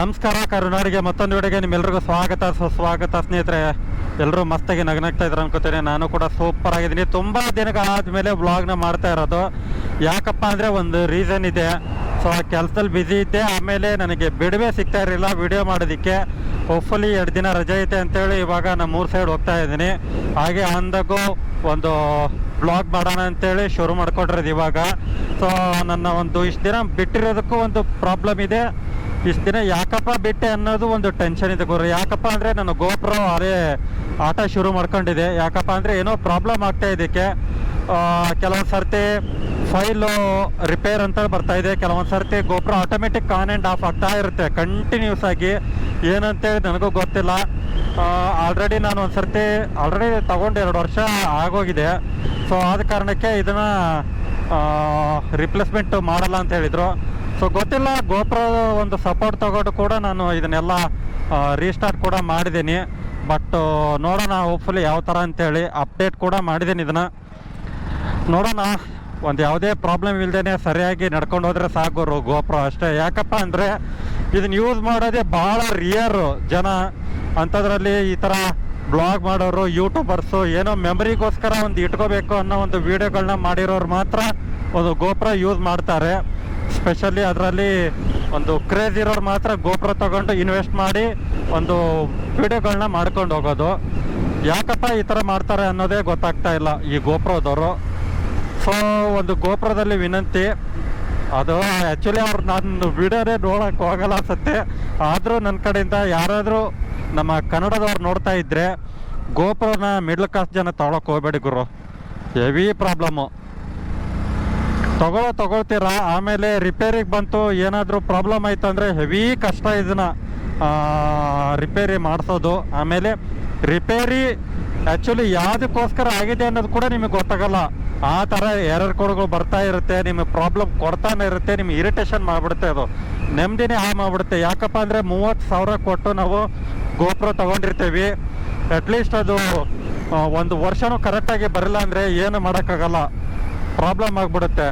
ನಮಸ್ಕಾರ, ಕರುನಾಡಿಗೆ ಮತ್ತೊಂದು ವಿಡಿಯೋಗೆ ನಿಮ್ಮೆಲ್ರಿಗೂ ಸ್ವಾಗತ. ಸುಸ್ವಾಗತ ಸ್ನೇಹಿತರೆ ಎಲ್ಲರೂ ಮಸ್ತಾಗಿ ನಗನಾಗ್ತಾ ಇದ್ರು ಅನ್ಕೋತೀನಿ. ನಾನು ಕೂಡ ಸೂಪರ್ ಆಗಿದ್ದೀನಿ. ತುಂಬ ದಿನಗಳಾದಮೇಲೆ ವ್ಲಾಗ್ನ ಮಾಡ್ತಾ ಇರೋದು. ಯಾಕಪ್ಪ ಅಂದರೆ ಒಂದು ರೀಸನ್ ಇದೆ. ಸೊ, ಆ ಕೆಲಸದಲ್ಲಿ ಬ್ಯುಸಿ ಇದ್ದೆ. ಆಮೇಲೆ ನನಗೆ ಬಿಡುವೆ ಸಿಗ್ತಾ ಇರಲಿಲ್ಲ ವಿಡಿಯೋ ಮಾಡೋದಕ್ಕೆ. ಹೋಪ್ಫುಲಿ ಎರಡು ದಿನ ರಜೆ ಐತೆ ಅಂತೇಳಿ ಇವಾಗ ನಾನು ಮೂರು ಸೈಡ್ ಹೋಗ್ತಾ ಇದ್ದೀನಿ. ಹಾಗೆ ಅಂದಾಗೂ ಒಂದು ಬ್ಲಾಗ್ ಮಾಡೋಣ ಅಂತೇಳಿ ಶುರು ಮಾಡ್ಕೊಟ್ರದು ಇವಾಗ. ಸೊ, ನನ್ನ ಒಂದು ಇಷ್ಟು ದಿನ ಬಿಟ್ಟಿರೋದಕ್ಕೂ ಒಂದು ಪ್ರಾಬ್ಲಮ್ ಇದೆ. ಇಷ್ಟು ದಿನ ಯಾಕಪ್ಪ ಬಿಟ್ಟೆ ಅನ್ನೋದು ಒಂದು ಟೆನ್ಷನ್ ಇದೆ ಗುರು ಯಾಕಪ್ಪ ಅಂದರೆ ನಾನು ಗೋಪ್ರೋ ಅದೇ ಆಟ ಶುರು ಮಾಡ್ಕೊಂಡಿದೆ ಯಾಕಪ್ಪ ಅಂದರೆ ಏನೋ ಪ್ರಾಬ್ಲಮ್ ಆಗ್ತಾ ಇದಕ್ಕೆ. ಕೆಲವೊಂದು ಸರ್ತಿ ಫೈಲು ರಿಪೇರ್ ಅಂತ ಬರ್ತಾ ಇದೆ. ಕೆಲವೊಂದು ಸರ್ತಿ GoPro automatic on and off ಆಗ್ತಾ ಇರುತ್ತೆ. ಕಂಟಿನ್ಯೂಸ್ ಆಗಿ ಏನಂತೇಳಿ ನನಗೂ ಗೊತ್ತಿಲ್ಲ. ಆಲ್ರೆಡಿ ನಾನು ಒಂದು ಸರ್ತಿ ಆಲ್ರೆಡಿ ತಗೊಂಡು ಎರಡು ವರ್ಷ ಆಗೋಗಿದೆ. ಸೊ ಆದ ಕಾರಣಕ್ಕೆ ಇದನ್ನು ರಿಪ್ಲೇಸ್ಮೆಂಟ್ ಮಾಡಲ್ಲ ಅಂತ ಹೇಳಿದರು. ಸೊ ಗೊತ್ತಿಲ್ಲ ಗೋಪ್ರೋ ಒಂದು ಸಪೋರ್ಟ್ ತಗೊಂಡು ಕೂಡ ನಾನು ಇದನ್ನೆಲ್ಲ ರೀಸ್ಟಾರ್ಟ್ ಕೂಡ ಮಾಡಿದ್ದೀನಿ. ಬಟ್ ನೋಡೋಣ ಹೋಪ್ಫುಲಿ ಯಾವ ಥರ ಅಂತೇಳಿ ಅಪ್ಡೇಟ್ ಕೂಡ ಮಾಡಿದ್ದೀನಿ ಇದನ್ನು. ನೋಡೋಣ, ಒಂದು ಯಾವುದೇ ಪ್ರಾಬ್ಲಮ್ ಇಲ್ಲದೇ ಸರಿಯಾಗಿ ನಡ್ಕೊಂಡು ಹೋದರೆ ಸಾಕು ಗೋಪ್ರೋ ಅಷ್ಟೇ. ಯಾಕಪ್ಪ ಅಂದರೆ ಇದನ್ನ ಯೂಸ್ ಮಾಡೋದೇ ಭಾಳ ರಿಯರು ಜನ. ಅಂಥದ್ರಲ್ಲಿ ಈ ಥರ ಬ್ಲಾಗ್ ಮಾಡೋರು ಯೂಟ್ಯೂಬರ್ಸು ಏನೋ ಮೆಮರಿಗೋಸ್ಕರ ಒಂದು ಇಟ್ಕೋಬೇಕು ಅನ್ನೋ ಒಂದು ವೀಡಿಯೋಗಳನ್ನ ಮಾಡಿರೋರು ಮಾತ್ರ ಒಂದು ಗೋಪ್ರೋ ಯೂಸ್ ಮಾಡ್ತಾರೆ. ಸ್ಪೆಷಲಿ ಅದರಲ್ಲಿ ಒಂದು ಕ್ರೇಜ್ ಇರೋರು ಮಾತ್ರ ಗೋಪ್ರೋ ತಗೊಂಡು ಇನ್ವೆಸ್ಟ್ ಮಾಡಿ ಒಂದು ವಿಡಿಯೋಗಳನ್ನ ಮಾಡ್ಕೊಂಡು ಹೋಗೋದು. ಯಾಕಪ್ಪ ಈ ಥರ ಮಾಡ್ತಾರೆ ಅನ್ನೋದೇ ಗೊತ್ತಾಗ್ತಾ ಇಲ್ಲ ಈ ಗೋಪ್ರೋದವರು ಸೊ ಒಂದು ಗೋಪುರದಲ್ಲಿ ವಿನಂತಿ. ಅದು ಆ್ಯಕ್ಚುಲಿ ಅವ್ರು ನಾನು ವಿಡಿಯೋನೇ ನೋಡೋಕೆ ಹೋಗಲ್ಲ ಅನ್ಸುತ್ತೆ. ಆದರೂ ನನ್ನ ಕಡೆಯಿಂದ ಯಾರಾದರೂ ನಮ್ಮ ಕನ್ನಡದವ್ರು ನೋಡ್ತಾ ಇದ್ದರೆ ಗೋಪುರನ ಮಿಡ್ಲ್ ಕ್ಲಾಸ್ ಜನ ತಗೊಳಕ್ಕೆ ಹೋಗ್ಬೇಡಿ ಗುರು. ಹೆವಿ ಪ್ರಾಬ್ಲಮ್ಮು ತಗೊಳ್ಳೋ ತಗೊಳ್ತೀರಾ? ಆಮೇಲೆ ರಿಪೇರಿಗೆ ಬಂತು, ಏನಾದರೂ ಪ್ರಾಬ್ಲಮ್ ಆಯ್ತು ಅಂದರೆ ಹೆವಿ ಕಷ್ಟ ಇದನ್ನ ರಿಪೇರಿ ಮಾಡಿಸೋದು. ಆಮೇಲೆ ರಿಪೇರಿ ಆ್ಯಕ್ಚುಲಿ ಯಾವುದಕ್ಕೋಸ್ಕರ ಆಗಿದೆ ಅನ್ನೋದು ಕೂಡ ನಿಮಗೆ ಗೊತ್ತಾಗಲ್ಲ. ಆ ಥರ ಎರರ್ ಕೋಡ್ಗಳು ಬರ್ತಾ ಇರುತ್ತೆ, ನಿಮಗೆ ಪ್ರಾಬ್ಲಮ್ ಕೊಡ್ತಾನೆ ಇರುತ್ತೆ, ನಿಮ್ಗೆ ಇರಿಟೇಷನ್ ಮಾಡಿಬಿಡುತ್ತೆ ಅದು. ನೆಮ್ಮದಿನೇ ಹಾಳು ಮಾಡಿಬಿಡುತ್ತೆ. ಯಾಕಪ್ಪ ಅಂದರೆ ಮೂವತ್ತು ಸಾವಿರ ಕೊಟ್ಟು ನಾವು ಗೋಪುರ ತೊಗೊಂಡಿರ್ತೀವಿ. ಅಟ್ಲೀಸ್ಟ್ ಅದು ಒಂದು ವರ್ಷನೂ ಕರೆಕ್ಟಾಗಿ ಬರಲ್ಲ ಅಂದರೆ ಏನು ಮಾಡೋಕ್ಕಾಗಲ್ಲ. ಪ್ರಾಬ್ಲಮ್ ಆಗಿಬಿಡುತ್ತೆ.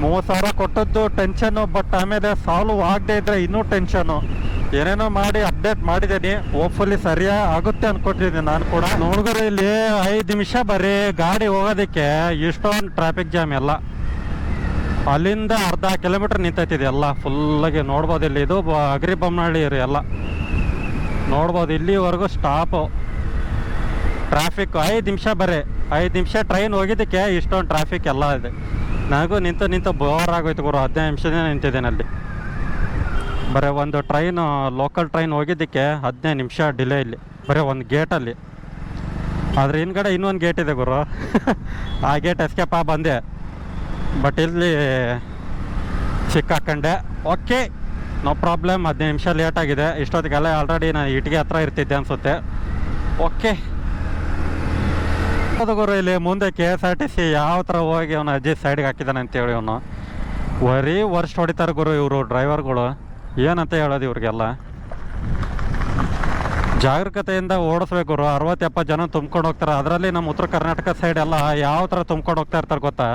ಮೂವತ್ತು ಸಾವಿರ ಕೊಟ್ಟದ್ದು ಟೆನ್ಷನು ಬಟ್ ಆಮೇಲೆ ಸಾಲ್ವ್ ಆಗದೆ ಇದ್ರೆ ಇನ್ನೂ ಟೆನ್ಷನ್ನು ಏನೇನೋ ಮಾಡಿ ಅಪ್ಡೇಟ್ ಮಾಡಿದ್ದೀನಿ. ಹೋಪ್ಫುಲಿ ಸರಿಯಾಗಿ ಆಗುತ್ತೆ ಅಂದ್ಕೊಟ್ಟಿದ್ದೀನಿ ನಾನು ಕೂಡ. ನೋಡಿದ್ರೆ ಇಲ್ಲಿ ಐದು ನಿಮಿಷ ಬರೀ ಗಾಡಿ ಹೋಗೋದಕ್ಕೆ ಇಷ್ಟೊಂದು ಟ್ರಾಫಿಕ್ ಜಾಮ್ ಎಲ್ಲ. ಅಲ್ಲಿಂದ ಅರ್ಧ ಕಿಲೋಮೀಟ್ರ್ ನಿಂತೈತಿದೆ ಎಲ್ಲ. ಫುಲ್ಲಾಗಿ ನೋಡ್ಬೋದು ಇಲ್ಲಿ. ಇದು ಬ- ಅಗ್ರಿ ಬೊಮ್ಮನಹಳ್ಳಿ ಇರಿ ಎಲ್ಲ. ನೋಡ್ಬೋದು ಇಲ್ಲಿವರೆಗೂ ಸ್ಟಾಪು ಟ್ರಾಫಿಕ್ ಐದು ನಿಮಿಷ ಬರೀ. ಐದು ನಿಮಿಷ ಟ್ರೈನ್ ಹೋಗಿದ್ದಕ್ಕೆ ಇಷ್ಟೊಂದು ಟ್ರಾಫಿಕ್ ಎಲ್ಲ ಇದೆ. ನನಗೂ ನಿಂತು ನಿಂತು ಬೋರ್ ಆಗೋಯ್ತು ಗುರು. ಹದಿನೈದು ನಿಮಿಷನೇ ನಿಂತಿದ್ದೇನೆ ಅಲ್ಲಿ. ಬರೀ ಒಂದು ಟ್ರೈನು ಲೋಕಲ್ ಟ್ರೈನ್ ಹೋಗಿದ್ದಕ್ಕೆ ಹದಿನೈದು ನಿಮಿಷ ಡಿಲೇ ಇಲ್ಲಿ. ಬರೀ ಒಂದು ಗೇಟಲ್ಲಿ ಆದರೆ ಹಿಂದ್ಗಡೆ ಇನ್ನೊಂದು ಗೇಟ್ ಇದೆ ಗುರು. ಆ ಗೇಟ್ ಎಸ್ಕೇಪ್ ಆ ಬಂದೆ. ಬಟ್ ಇಲ್ಲಿ ಸಿಕ್ಕಾಕಂಡೆ. ಓಕೆ ನೋ ಪ್ರಾಬ್ಲಮ್ ಹದಿನೈದು ನಿಮಿಷ ಲೇಟ್ ಆಗಿದೆ. ಇಷ್ಟೊತ್ತಿಗೆಲ್ಲ ಆಲ್ರೆಡಿ ನಾನು ಇಟ್ಟಿಗೆ ಹತ್ರ ಇರ್ತಿದ್ದೆ ಅನಿಸುತ್ತೆ. ಓಕೆ ಅದು ಗುರು ಇಲ್ಲಿ ಮುಂದೆ K S R T C ಯಾವ ಥರ ಹೋಗಿ ಅವನು ಅಜ್ಜಿ ಸೈಡ್ಗೆ ಹಾಕಿದ್ದಾನೆ ಅಂತೇಳಿ ಅವನು. ಬರೀ ವರ್ಷ ಹೊಡಿತಾರೆ ಗುರು ಇವರು ಡ್ರೈವರ್ಗಳು ಏನಂತ ಹೇಳೋದು ಇವ್ರಿಗೆಲ್ಲ? ಜಾಗರೂಕತೆಯಿಂದ ಓಡಿಸ್ಬೇಕು ಗುರು. ಅರವತ್ತು ಎಪ್ಪತ್ತು ಜನ ತುಂಬ್ಕೊಂಡು ಹೋಗ್ತಾರೆ. ಅದರಲ್ಲಿ ನಮ್ಮ ಉತ್ತರ ಕರ್ನಾಟಕ ಸೈಡ್ ಎಲ್ಲ ಯಾವ ಥರ ತುಂಬ್ಕೊಂಡು ಹೋಗ್ತಾ ಇರ್ತಾರೆ ಗೊತ್ತಾ?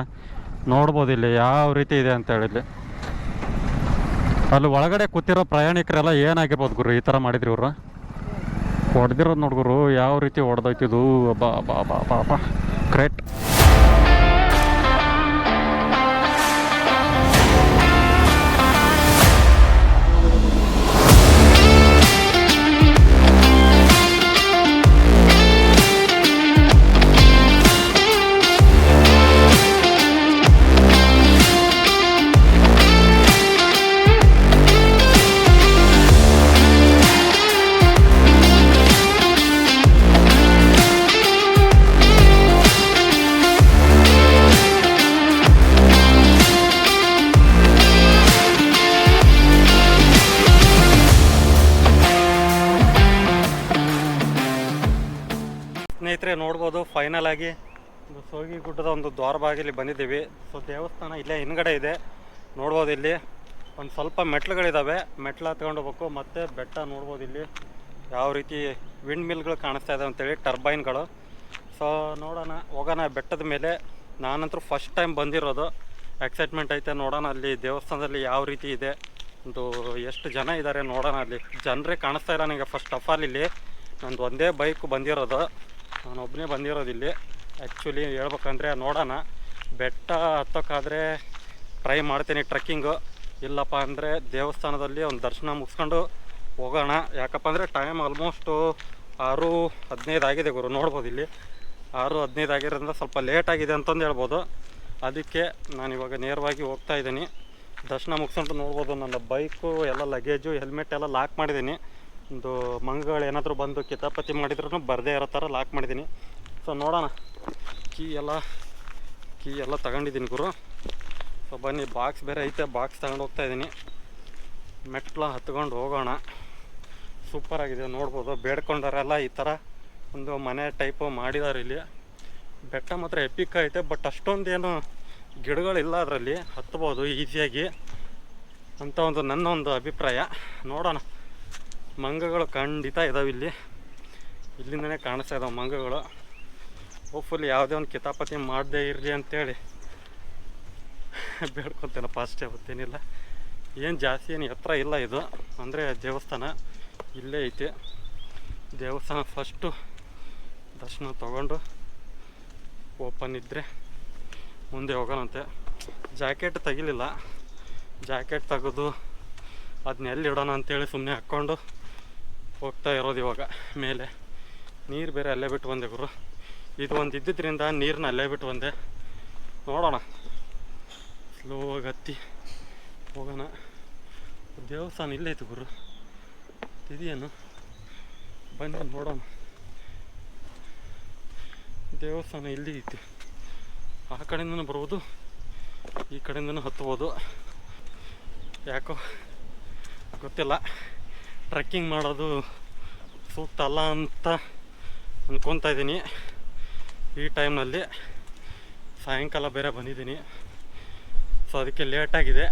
ನೋಡ್ಬೋದು ಇಲ್ಲಿ ಯಾವ ರೀತಿ ಇದೆ ಅಂತೇಳಿ ಇಲ್ಲಿ. ಅಲ್ಲಿ ಒಳಗಡೆ ಕೂತಿರೋ ಪ್ರಯಾಣಿಕರೆಲ್ಲ ಏನಾಗಿರ್ಬೋದು ಗುರು ಈ ಥರ ಮಾಡಿದ್ರಿ ಇವರು? ಹೊಡೆದಿರೋದು ನೋಡ್ಗುರು ಯಾವ ರೀತಿ ಹೊಡೆದೈತಿದು ಬಾ ಬಾ ಬಾ ಬಾ ಬಾ ಗ್ರೇಟ್ ಫೈನಲ್ ಆಗಿ ಒಂದು ಸೋಗಿ ಗುಡ್ಡದ ಒಂದು ದ್ವಾರ ಬಾಗಿಲಿ ಬಂದಿದ್ದೀವಿ. ಸೊ, ದೇವಸ್ಥಾನ ಇಲ್ಲೇ ಹಿಂದ್ಗಡೆ ಇದೆ. ನೋಡ್ಬೋದು ಇಲ್ಲಿ. ಒಂದು ಸ್ವಲ್ಪ ಮೆಟ್ಲುಗಳಿದ್ದಾವೆ ಮೆಟ್ಲು ಹತ್ಕೊಂಡು ಹೋಗ್ಬೇಕು. ಮತ್ತು ಬೆಟ್ಟ ನೋಡ್ಬೋದು ಇಲ್ಲಿ. ಯಾವ ರೀತಿ ವಿಂಡ್ ಮಿಲ್ಗಳು ಕಾಣಿಸ್ತಾ ಇದೆ ಅಂತೇಳಿ ಟರ್ಬೈನ್ಗಳು. ಸೊ, ನೋಡೋಣ. ಹೋಗೋಣ ಬೆಟ್ಟದ ಮೇಲೆ. ನಾನಂತರೂ ಫಸ್ಟ್ ಟೈಮ್ ಬಂದಿರೋದು. ಎಕ್ಸೈಟ್ಮೆಂಟ್ ಐತೆ. ನೋಡೋಣ ಅಲ್ಲಿ ದೇವಸ್ಥಾನದಲ್ಲಿ ಯಾವ ರೀತಿ ಇದೆ ಒಂದು ಎಷ್ಟು ಜನ ಇದ್ದಾರೆ ನೋಡೋಣ ಅಲ್ಲಿ. ಜನರೇ ಕಾಣಿಸ್ತಾ ಇಲ್ಲ ನನಗೆ ಫಸ್ಟ್ ಆಫ್ ಆಲ್ ಇಲ್ಲಿ ನಂದು ಒಂದೇ ಬೈಕ್ ಬಂದಿರೋದು. ನಾನು ಒಬ್ಬನೇ ಬಂದಿರೋದು ಇಲ್ಲಿ. ಆ್ಯಕ್ಚುಲಿ ಹೇಳ್ಬೇಕಂದ್ರೆ ನೋಡೋಣ. ಬೆಟ್ಟ ಹತ್ತೋಕ್ಕಾದರೆ ಟ್ರೈ ಮಾಡ್ತೀನಿ ಟ್ರೆಕ್ಕಿಂಗು ಇಲ್ಲಪ್ಪ ಅಂದರೆ ದೇವಸ್ಥಾನದಲ್ಲಿ ಒಂದು ದರ್ಶನ ಮುಗಿಸ್ಕೊಂಡು ಹೋಗೋಣ. ಯಾಕಪ್ಪ ಅಂದರೆ ಟೈಮ್ ಆಲ್ಮೋಸ್ಟು ಆರು ಹದಿನೈದು ಆಗಿದೆ ಗುರು, ನೋಡ್ಬೋದು ಇಲ್ಲಿ. ಆರು ಹದಿನೈದು ಆಗಿರೋದ್ರಿಂದ ಸ್ವಲ್ಪ ಲೇಟ್ ಆಗಿದೆ ಅಂತಂದು ಹೇಳ್ಬೋದು. ಅದಕ್ಕೆ ನಾನು ಇವಾಗ ನೇರವಾಗಿ ಹೋಗ್ತಾ ಇದ್ದೀನಿ. ದರ್ಶನ ಮುಗಿಸ್ಕೊಂಡು ನೋಡ್ಬೋದು, ನನ್ನ ಬೈಕು ಎಲ್ಲ ಲಗೇಜು ಹೆಲ್ಮೆಟ್ ಎಲ್ಲ ಲಾಕ್ ಮಾಡಿದ್ದೀನಿ. ಒಂದು ಮಂಗಗಳು ಏನಾದರೂ ಬಂದು ಕಿತಾಪತಿ ಮಾಡಿದ್ರೂ ಬರದೇ ಇರೋ ಥರ ಲಾಕ್ ಮಾಡಿದ್ದೀನಿ. ಸೊ ನೋಡೋಣ. ಕೀ ಎಲ್ಲ ಕೀ ಎಲ್ಲ ತಗೊಂಡಿದ್ದೀನಿ ಗುರು. ಸೊ ಬನ್ನಿ ಬಾಕ್ಸ್ ಬೇರೆ ಐತೆ ಬಾಕ್ಸ್ ತಗೊಂಡು ಹೋಗ್ತಾ ಇದ್ದೀನಿ. ಮೆಟ್ಲ ಹತ್ಕೊಂಡು ಹೋಗೋಣ. ಸೂಪರ್ ಆಗಿದೆ, ನೋಡ್ಬೋದು. ಬೇಡ್ಕೊಂಡವರೆಲ್ಲ ಈ ಥರ ಒಂದು ಮನೆ ಟೈಪು ಮಾಡಿದ್ದಾರೆ ಇಲ್ಲಿ. ಬೆಟ್ಟ ಮಾತ್ರ ಎಪಿಕ್ ಐತೆ ಬಟ್ ಅಷ್ಟೊಂದೇನು ಗಿಡಗಳಿಲ್ಲ ಅದರಲ್ಲಿ. ಹತ್ಬೋದು ಈಸಿಯಾಗಿ ಅಂತ ಒಂದು ನನ್ನ ಒಂದು ಅಭಿಪ್ರಾಯ. ನೋಡೋಣ. ಮಂಗಗಳು ಖಂಡಿತ ಇದಾವೆ ಇಲ್ಲಿ. ಇಲ್ಲಿಂದನೇ ಕಾಣಿಸ್ತಾ ಇದಾವೆ ಮಂಗಗಳು. ಹೋಪ್ಫುಲ್ಲಿ ಯಾವುದೇ ಒಂದು ಕಿತಾಪತಿ ಮಾಡದೇ ಇರಲಿ ಅಂತೇಳಿ. ಬೇಡ್ಕೊತೇನಪ್ಪ, ಅಷ್ಟೇ ಗೊತ್ತೇನಿಲ್ಲ ಏನು ಜಾಸ್ತಿ ಏನು ಎತ್ತರ ಇಲ್ಲ ಇದು. ಅಂದರೆ ದೇವಸ್ಥಾನ ಇಲ್ಲೇ ಐತಿ. ದೇವಸ್ಥಾನ ಫಸ್ಟು ದರ್ಶನ ತಗೊಂಡು ಓಪನ್ ಇದ್ದರೆ ಮುಂದೆ ಹೋಗೋಣಂತೆ. ಜಾಕೆಟ್ ತೆಗಿಲಿಲ್ಲ. ಜಾಕೆಟ್ ತೆಗೆದು ಅದನ್ನೆಲ್ಲಿ ಇಡೋಣ ಅಂತೇಳಿ ಸುಮ್ಮನೆ ಹಾಕ್ಕೊಂಡು ಹೋಗ್ತಾ ಇರೋದು ಇವಾಗ ಮೇಲೆ. ನೀರು ಬೇರೆ ಅಲ್ಲೇ ಬಿಟ್ಟು ಬಂದೆ ಗುರು. ಇದು ಒಂದು ಇದ್ದಿದ್ದರಿಂದ ನೀರನ್ನ ಅಲ್ಲೇ ಬಿಟ್ಟು ಬಂದೆ. ನೋಡೋಣ. ಸ್ಲೋ ಹತ್ತಿ ಹೋಗೋಣ. ದೇವಸ್ಥಾನ ಇಲ್ಲೇ ಐತೆ ಗುರು. ಇದೆಯೇನು? ಬನ್ನಿ ನೋಡೋಣ. ದೇವಸ್ಥಾನ ಇಲ್ಲಿ ಐತಿ. ಆ ಕಡೆಯಿಂದನೂ ಬರ್ಬೋದು ಈ ಕಡೆಯಿಂದನೂ ಹತ್ಬೋದು. ಯಾಕೋ ಗೊತ್ತಿಲ್ಲ. ಟ್ರೆಕ್ಕಿಂಗ್ ಮಾಡೋದು ಸೂಕ್ತ ಅಲ್ಲ ಅಂತ ಅಂದ್ಕೊತಾ ಇದ್ದೀನಿ. ಈ ಟೈಮ್ನಲ್ಲಿ ಸಾಯಂಕಾಲ ಬೇರೆ ಬಂದಿದ್ದೀನಿ. ಸೊ ಅದಕ್ಕೆ ಲೇಟಾಗಿದೆ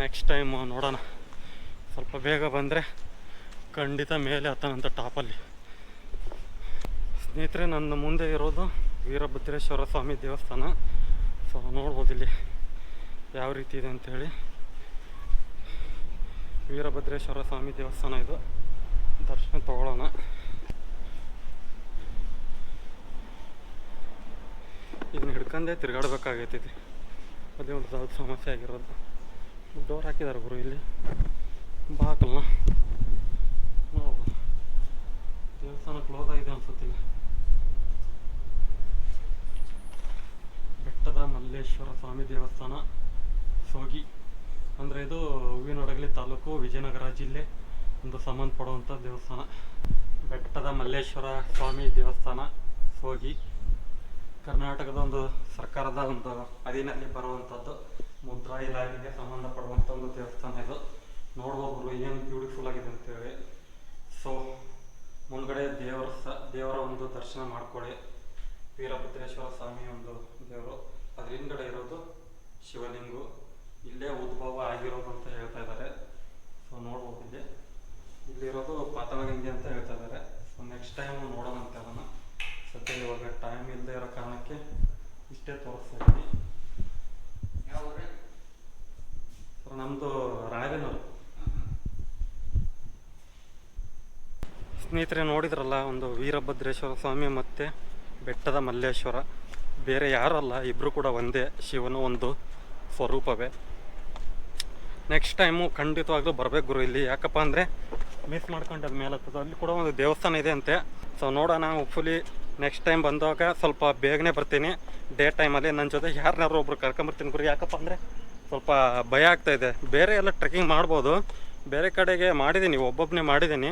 ನೆಕ್ಸ್ಟ್ ಟೈಮ್ ನೋಡೋಣ. ಸ್ವಲ್ಪ ಬೇಗ ಬಂದರೆ ಖಂಡಿತ ಮೇಲೆ ಹತ್ತನಂತ ಟಾಪಲ್ಲಿ ಸ್ನೇಹಿತರೆ, ನನ್ನ ಮುಂದೆ ಇರೋದು ವೀರಭದ್ರೇಶ್ವರ ಸ್ವಾಮಿ ದೇವಸ್ಥಾನ. ಸೊ ನೋಡ್ಬೋದು ಇಲ್ಲಿ ಯಾವ ರೀತಿ ಇದೆ ಅಂತೇಳಿ ವೀರಭದ್ರೇಶ್ವರ ಸ್ವಾಮಿ ದೇವಸ್ಥಾನ ಇದು. ದರ್ಶನ ತಗೊಳ್ಳೋಣ. ಇದನ್ನ ಹಿಡ್ಕೊಂಡೇ ತಿರ್ಗಾಡ್ಬೇಕಾಗೈತೈತಿ ಅದೇ ಒಂದು ದೊಡ್ಡ ಸಮಸ್ಯೆ ಆಗಿರೋದು. ಡೋರ್ ಹಾಕಿದ್ದಾರೆ ಗುರು ಇಲ್ಲಿ. ಬಾಕಲ್ಲ ದೇವಸ್ಥಾನ ಕ್ಲೋಸ್ ಆಗಿದೆ ಅನ್ಸುತ್ತಿಲ್ಲ ಬೆಟ್ಟದ ಮಲ್ಲೇಶ್ವರ ಸ್ವಾಮಿ ದೇವಸ್ಥಾನ, ಸೋಗಿ. ಅಂದರೆ ಇದು ಹೂವಿನೊಡಗಲಿ ತಾಲೂಕು ವಿಜಯನಗರ ಜಿಲ್ಲೆ ಒಂದು ಸಂಬಂಧಪಡುವಂಥ ದೇವಸ್ಥಾನ. ಬೆಟ್ಟದ ಮಲ್ಲೇಶ್ವರ ಸ್ವಾಮಿ ದೇವಸ್ಥಾನ ಹೋಗಿ ಕರ್ನಾಟಕದ ಒಂದು ಸರ್ಕಾರದ ಒಂದು ಅಧೀನಲ್ಲಿ ಬರುವಂಥದ್ದು ಮುದ್ರಾ ಇಲಾಖೆಗೆ ಸಂಬಂಧಪಡುವಂಥ ಒಂದು ದೇವಸ್ಥಾನ ಇದು. ನೋಡ್ಬೋದು ಏನು ಬ್ಯೂಟಿಫುಲ್ ಆಗಿದೆ ಅಂತೇಳಿ. ಸೊ ಮುಂದ್ಗಡೆ ದೇವರ ಸ, ದೇವರ ಒಂದು ದರ್ಶನ ಮಾಡ್ಕೊಳ್ಳಿ. ವೀರಭದ್ರೇಶ್ವರ ಸ್ವಾಮಿ ಒಂದು ದೇವರು. ಅದ್ರ ಹಿಂದ್ಗಡೆ ಇರೋದು ಶಿವಲಿಂಗು. ಇಲ್ಲೇ ಉದ್ಭವ ಆಗಿರೋದು ಅಂತ ಹೇಳ್ತಾ ಇದ್ದಾರೆ. ಸೊ ನೋಡ್ಬೋದು ಇಲ್ಲಿ. ಇಲ್ಲಿರೋದು ಪಾತಾಳಗಂಗೆ ಅಂತ ಹೇಳ್ತಾ ಇದ್ದಾರೆ. ಸೊ ನೆಕ್ಸ್ಟ್ ಟೈಮ್ ನೋಡೋಣ ಅಂತ ಅದನ್ನು. ಸದ್ಯ ಇವಾಗ ಟೈಮ್ ಇಲ್ಲದೆ ಇರೋ ಕಾರಣಕ್ಕೆ ಇಷ್ಟೇ ತೋರಿಸ್ತಾ ಇದ್ದೀನಿ. ಸರ್ ನಮ್ಮದು ರಾಣೆಬೆನ್ನೂರು ಸ್ನೇಹಿತರೆ ನೋಡಿದ್ರಲ್ಲ ಒಂದು ವೀರಭದ್ರೇಶ್ವರ ಸ್ವಾಮಿ ಮತ್ತು ಬೆಟ್ಟದ ಮಲ್ಲೇಶ್ವರ. ಬೇರೆ ಯಾರಲ್ಲ ಇಬ್ಬರು ಕೂಡ ಒಂದೇ ಶಿವನು ಒಂದು ಸ್ವರೂಪವೇ. ನೆಕ್ಸ್ಟ್ ಟೈಮು ಖಂಡಿತವಾಗ್ಲೂ ಬರಬೇಕು ಗುರು ಇಲ್ಲಿ. ಯಾಕಪ್ಪ ಅಂದರೆ ಮಿಸ್ ಮಾಡ್ಕೊಂಡು ಅದು ಮೇಲೆ ಹತ್ತದ. ಅಲ್ಲಿ ಕೂಡ ಒಂದು ದೇವಸ್ಥಾನ ಇದೆ ಅಂತೆ. ಸೊ ನೋಡೋಣ ಹೋಪ್ಫುಲಿ ನೆಕ್ಸ್ಟ್ ಟೈಮ್ ಬಂದಾಗ ಸ್ವಲ್ಪ ಬೇಗನೆ ಬರ್ತೀನಿ. ಡೇ ಟೈಮಲ್ಲಿ ನನ್ನ ಜೊತೆ ಯಾರನ್ನಾರು ಒಬ್ರು ಕರ್ಕೊಂಬರ್ತೀನಿ ಗುರು. ಯಾಕಪ್ಪ ಅಂದರೆ ಸ್ವಲ್ಪ ಭಯ ಆಗ್ತಾ ಇದೆ. ಬೇರೆ ಎಲ್ಲ ಟ್ರೆಕ್ಕಿಂಗ್ ಮಾಡ್ಬೋದು. ಬೇರೆ ಕಡೆಗೆ ಮಾಡಿದ್ದೀನಿ ಒಬ್ಬೊಬ್ಬನೇ ಮಾಡಿದ್ದೀನಿ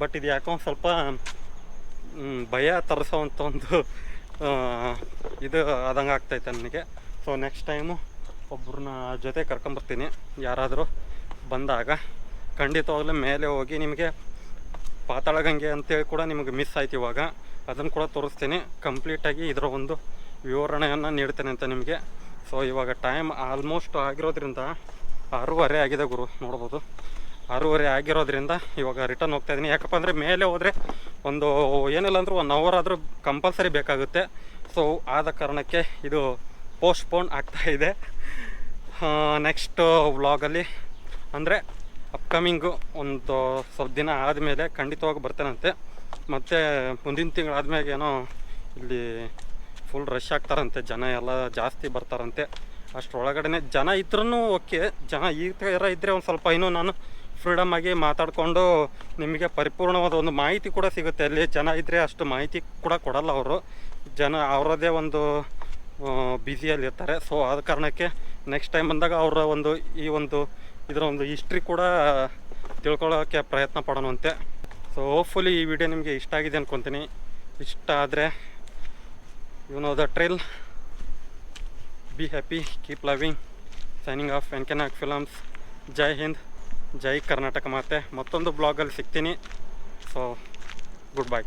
ಬಟ್ ಇದು ಯಾಕೋ ಸ್ವಲ್ಪ ಭಯ ತರಿಸೋವಂಥ ಒಂದು ಇದು ಆದಂಗೆ ಆಗ್ತೈತೆ ನನಗೆ. ಸೊ ನೆಕ್ಸ್ಟ್ ಟೈಮು ಒಬ್ಬರನ್ನ ಜೊತೆ ಕರ್ಕೊಂಬರ್ತೀನಿ. ಯಾರಾದರೂ ಬಂದಾಗ ಖಂಡಿತವಾಗ್ಲೂ ಮೇಲೆ ಹೋಗಿ ನಿಮಗೆ ಪಾತಾಳಗಂಗೆ ಅಂತೇಳಿ ಕೂಡ ನಿಮಗೆ ಮಿಸ್ ಆಯ್ತು ಇವಾಗ. ಅದನ್ನು ಕೂಡ ತೋರಿಸ್ತೀನಿ. ಕಂಪ್ಲೀಟಾಗಿ ಇದರ ಒಂದು ವಿವರಣೆಯನ್ನು ನೀಡ್ತೇನೆ ಅಂತ ನಿಮಗೆ. ಸೊ ಇವಾಗ ಟೈಮ್ ಆಲ್ಮೋಸ್ಟ್ ಆಗಿರೋದ್ರಿಂದ ಆರೂವರೆ ಆಗಿದೆ ಗುರು, ನೋಡ್ಬೋದು. ಆರೂವರೆ ಆಗಿರೋದ್ರಿಂದ ಇವಾಗ ರಿಟರ್ನ್ ಹೋಗ್ತಾ ಇದ್ದೀನಿ. ಯಾಕಪ್ಪ ಅಂದರೆ ಮೇಲೆ ಹೋದರೆ ಒಂದು ಏನಿಲ್ಲ ಅಂದರೂ ಒನ್ ಅವರ್ ಆದರೂ ಕಂಪಲ್ಸರಿ ಬೇಕಾಗುತ್ತೆ. ಸೊ ಆದ ಕಾರಣಕ್ಕೆ ಇದು ಪೋಸ್ಟ್ಪೋನ್ ಆಗ್ತಾ ಇದೆ. ನೆಕ್ಸ್ಟ್ ವ್ಲಾಗಲ್ಲಿ ಅಂದರೆ ಅಪ್ಕಮಿಂಗು ಒಂದು ಸ್ವಲ್ಪ ದಿನ ಆದಮೇಲೆ ಖಂಡಿತವಾಗಿ ಬರ್ತೇನಂತೆ. ಮತ್ತು ಮುಂದಿನ ತಿಂಗಳಾದ್ಮೇಲೆ ಏನೋ ಇಲ್ಲಿ ಫುಲ್ ರಶ್ ಆಗ್ತಾರಂತೆ, ಜನ ಎಲ್ಲ ಜಾಸ್ತಿ ಬರ್ತಾರಂತೆ. ಅಷ್ಟರೊಳಗಡೆ ಜನ ಇದ್ರೂ ಓಕೆ ಜನ ಈ ಥರ ಇದ್ದರೆ ಒಂದು ಸ್ವಲ್ಪ ಇನ್ನೂ ನಾನು ಫ್ರೀಡಮ್ ಆಗಿ ಮಾತಾಡಿಕೊಂಡು ನಿಮಗೆ ಪರಿಪೂರ್ಣವಾದ ಒಂದು ಮಾಹಿತಿ ಕೂಡ ಸಿಗುತ್ತೆ. ಅಲ್ಲಿ ಜನ ಇದ್ದರೆ ಅಷ್ಟು ಮಾಹಿತಿ ಕೂಡ ಕೊಡಲ್ಲ ಅವರು. ಜನ ಅವರದೇ ಒಂದು ಬ್ಯುಸಿಯಲ್ಲಿ ಇರ್ತಾರೆ. ಸೊ ಆದ ಕಾರಣಕ್ಕೆ ನೆಕ್ಸ್ಟ್ ಟೈಮ್ ಬಂದಾಗ ಅವರ ಒಂದು ಈ ಒಂದು ಇದರ ಒಂದು ಹಿಸ್ಟ್ರಿ ಕೂಡ ತಿಳ್ಕೊಳ್ಳೋಕ್ಕೆ ಪ್ರಯತ್ನ ಪಡೋಣಂತೆ. ಸೊ ಹೋಪ್ಫುಲಿ ಈ ವಿಡಿಯೋ ನಿಮಗೆ ಇಷ್ಟ ಆಗಿದೆ ಅಂದ್ಕೊತೀನಿ ಇಷ್ಟ ಆದರೆ you know the trail be happy keep loving signing off Venkanag films Jai Hind Jai Karnataka ಮಾತೆ ಮತ್ತೊಂದು ಬ್ಲಾಗಲ್ಲಿ ಸಿಗ್ತೀನಿ. So good bye